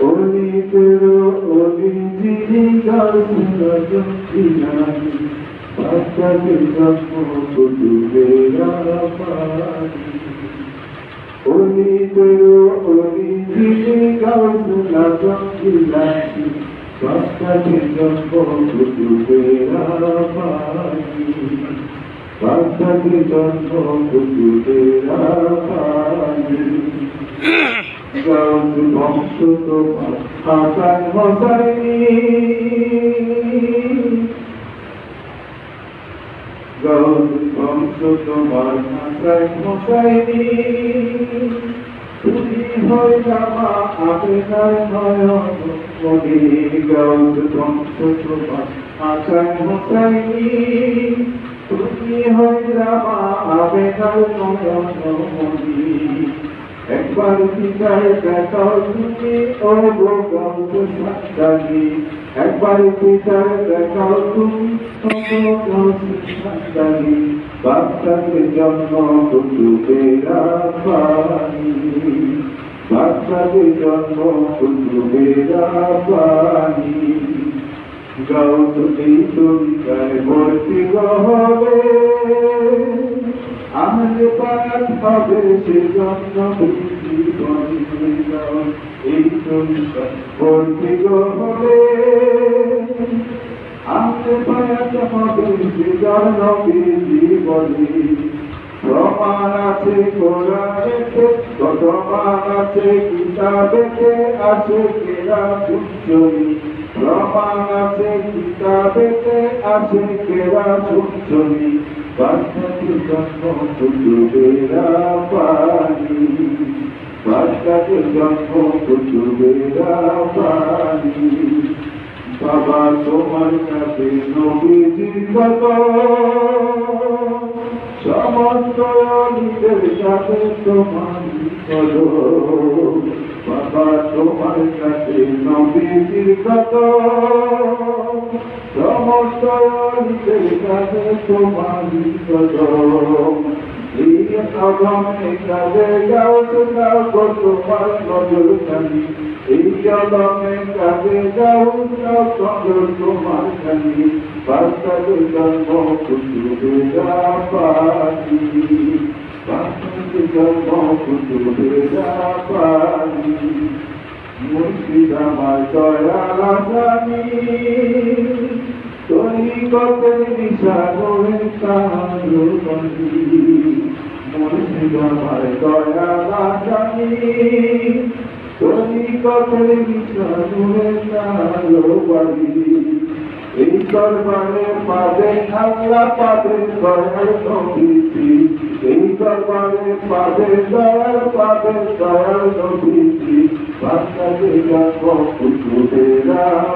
Oli pero oli dili gasna jumtinani Basta ke sapo kudu vera pani Oli pero oli dili gasna jumtinani Basta ke sapo kudu vera pani Basta ke বংশ তোমার হাসান হোসাইনি বংশ তোমার হাসান হোসাইনি তুমি হইলামা আবেদার নয়ন মনি Gauss বংশ তোমার হাসান হোসাইনি তুমি হইলামা আবেদার নয়ন মনি একবার পিতার দেখাও তুমি, ও সন্তানি একবার পিতার দেখাও তুমি সন্তানি বাচ্চাকে জন্ম কুতুবেরা পানি বাচ্চাকে জন্ম কুতুবেরা পানি গাও তুমি তুমি ভর্তি হবে পাঠ হবে সে জন্য বৃদ্ধি এই চরিত্র ভর্তি হবে আমাদের পাঠ হবে সে জন্য বলি প্রমাণ আছে কোরআনেতে প্রমাণ আছে কিতাবেতে আছে কেরা সুচরি প্রমাণ আছে কিতাবেতে আছে কেরা সুচরি বাচ্চাকে জন্ম কুতুবেরা পানি বাচ্চাকে জন্ম কুতুবেরা পানি বাবা তোমার কাছে নবীজির কত সমস্ত নিজের সাথে তোমার চলো বাবা তোমার কাছে নবীজির কত সমস্ত নিজের সাথে তোমার চলো এই অগমে কাজে যাও তোমরা তোমার নজর খানি এই অগমে কাজে যাও নজর তোমার খানি বাচ্চাকে জন্ম করতে নিশাগরের কালো বন্দি মুর্শিদ আমার দয়াল আসামি তৈরি করতে কালো বন্দি এই দরবারে পাবে আল্লাহ পাবে দয়াল নবীজি এই দরবারে পাবে দয়াল পাবে দয়াল নবীজি বাচ্চাকে জন্ম কুতুবেরা পানি